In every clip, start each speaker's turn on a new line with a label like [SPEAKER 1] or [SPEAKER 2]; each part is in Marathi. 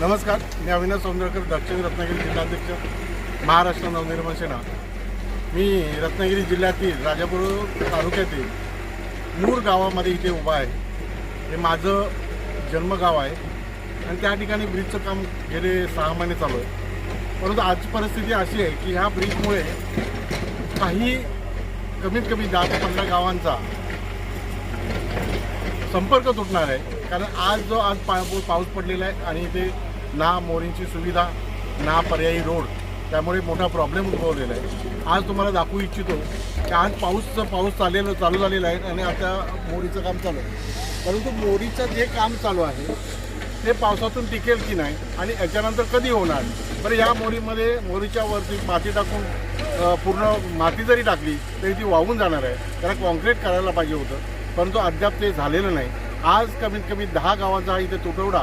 [SPEAKER 1] नमस्कार मी अविनाश सोमनेरकर दक्षिण रत्नागिरी जिल्हाध्यक्ष महाराष्ट्र नवनिर्माण सेना मी रत्नागिरी जिल्ह्यातील राजापूर तालुक्यातील मूर गावामध्ये इथे उभा आहे हे माझं जन्मगाव आहे आणि त्या ठिकाणी ब्रिजचं काम गेले सहा महिने चालू आहे परंतु आज परिस्थिती अशी आहे की ह्या ब्रिजमुळे काही कमीत कमी दहा ते पंधरा गावांचा संपर्क तुटणार आहे कारण आज जो आज पाऊ पाऊस पडलेला आहे आणि इथे ना मोरींची सुविधा ना पर्यायी रोड त्यामुळे मोठा प्रॉब्लेम उद्भवलेला आहे आज तुम्हाला दाखवू इच्छितो की आज पाऊसचं पाऊस चालेल चालू झालेला आहे आणि आता मोरीचं काम चालू आहे परंतु मोरीचं जे काम चालू आहे ते पावसातून टिकेल की नाही आणि याच्यानंतर कधी होणार बरं या मोरीमध्ये मोरीच्या वरती माती टाकून पूर्ण माती जरी टाकली तरी ती वाहून जाणार आहे त्याला कॉन्क्रीट करायला पाहिजे होतं परंतु अद्याप ते झालेलं नाही आज कमीत कमी दहा गावांचा इथे तुटवडा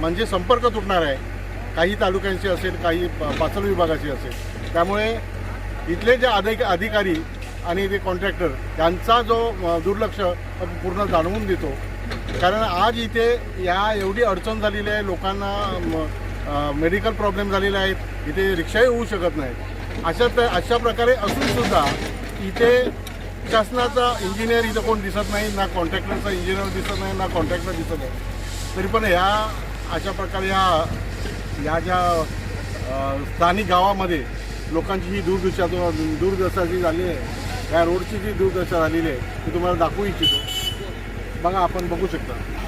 [SPEAKER 1] म्हणजे संपर्क तुटणार आहे काही तालुक्यांचे असेल काही पाचल विभागाचे असेल त्यामुळे इथले जे अधिक अधिकारी आणि ते कॉन्ट्रॅक्टर यांचा जो दुर्लक्ष पूर्ण जाणवून देतो कारण आज इथे या एवढी अडचण झालेली आहे लोकांना मेडिकल प्रॉब्लेम झालेले आहेत इथे रिक्षाही होऊ शकत नाहीत अशा अशा प्रकारे असूनसुद्धा इथे शासनाचा इंजिनियर इथं कोण दिसत नाही ना कॉन्ट्रॅक्टरचा इंजिनियर दिसत नाही ना कॉन्ट्रॅक्टर दिसत नाही तरी पण ह्या अशा प्रकारे ह्या ह्या ज्या स्थानिक गावामध्ये लोकांची ही दुर्दशा दुर्दशा जी झाली आहे ह्या रोडची जी दुर्दशा झालेली आहे ती तुम्हाला दाखवू इच्छितो बघा आपण बघू शकता